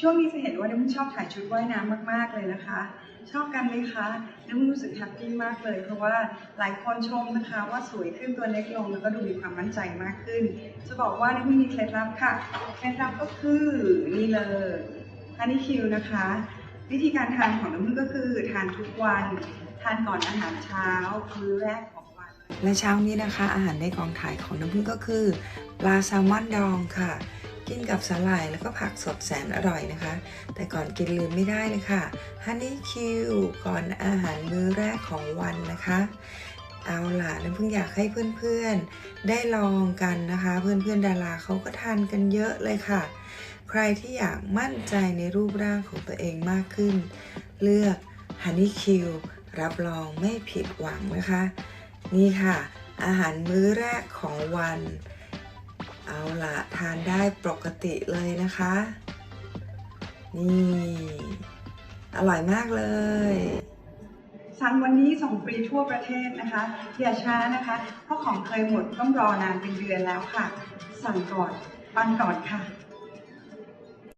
ช่วงนี้จะเห็นว่าน้ำมันชอบถ่ายชุดว่ายน้ำมาก ๆ เลยนะคะ ชอบกันไหมคะน้ำมันรู้สึกแฮปปี้มากเลย เพราะว่าหลายคนชมนะคะ ว่าสวยขึ้นตัวเล็กลงแล้วก็ดูมีความมั่นใจมากขึ้น จะบอกว่าน้ำมันมีเคล็ดลับค่ะเคล็ดลับก็คือนี่เลยฮันนี่คิวนะคะ วิธีการทานของน้ำมันก็คือทานทุกวันทานก่อนอาหารเช้ามื้อแรกของวัน และเช้านี้นะคะ อาหารในกองถ่ายของน้ำพึ่งก็คือปลาแซลมอนดองค่ะ กินกับสาหร่ายแล้วก็ผักสดแสนอร่อยนะคะ แต่ก่อนกินลืมไม่ได้เลยค่ะฮันนี่คิวก่อนอาหารมื้อแรกของวันนะคะ เอาล่ะน้ำพึ่งอยากให้เพื่อนๆ ได้ลองกันนะคะ เพื่อนๆดาราเขาก็ทานกันเยอะเลยค่ะ ใครที่อยากมั่นใจในรูปร่างของตัวเองมากขึ้น เลือกฮันนี่คิวรับรองไม่ผิดหวังนะคะ นี่ค่ะ อาหารมื้อแรกของวัน เอาละทานได้ปกติเลยนะคะ นี่ อร่อยมากเลยสั่งวันนี้ส่งฟรีทั่วประเทศนะคะอย่าช้านะคะ เพราะของเคยหมดต้องรอนานเป็นเดือนแล้วค่ะ สั่งก่อนปันก่อนค่ะ